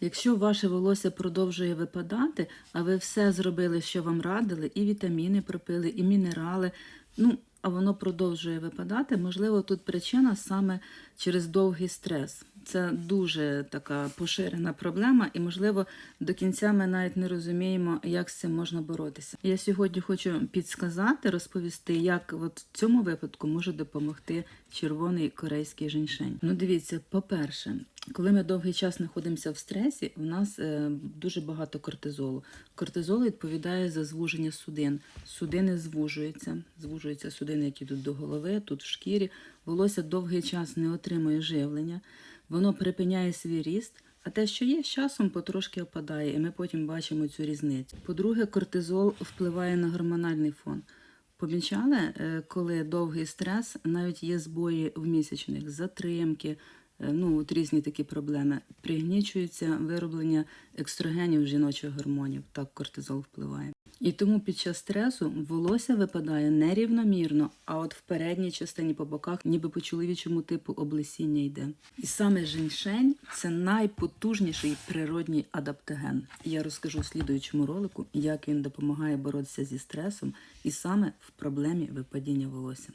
Якщо ваше волосся продовжує випадати, а ви все зробили, що вам радили, і вітаміни пропили, і мінерали, ну, а воно продовжує випадати, можливо, тут причина саме через довгий стрес. Це дуже така поширена проблема, і, можливо, до кінця ми навіть не розуміємо, як з цим можна боротися. Я сьогодні хочу підсказати, розповісти, як от в цьому випадку може допомогти червоний корейський женьшень. Ну, дивіться, по-перше, коли ми довгий час знаходимося в стресі, в нас е, дуже багато кортизолу. Кортизол відповідає за звуження судин. Судини звужуються, звужуються судини, які йдуть до голови, тут в шкірі. Волосся довгий час не отримує живлення, воно припиняє свій ріст. А те, що є, з часом потрошки опадає, і ми потім бачимо цю різницю. По-друге, кортизол впливає на гормональний фон. Помічали, е, коли довгий стрес, навіть є збої в місячних, затримки, е, ну от різні такі проблеми. Пригнічується вироблення екстрогенів жіночих гормонів. Так кортизол впливає. І тому під час стресу волосся випадає нерівномірно, а от в передній частині по боках, ніби по чоловічому типу облесіння йде. І саме женьшень це найпотужніший природній адаптоген. Я розкажу в слідуючому ролику, як він допомагає боротися зі стресом, і саме в проблемі випадіння волосся.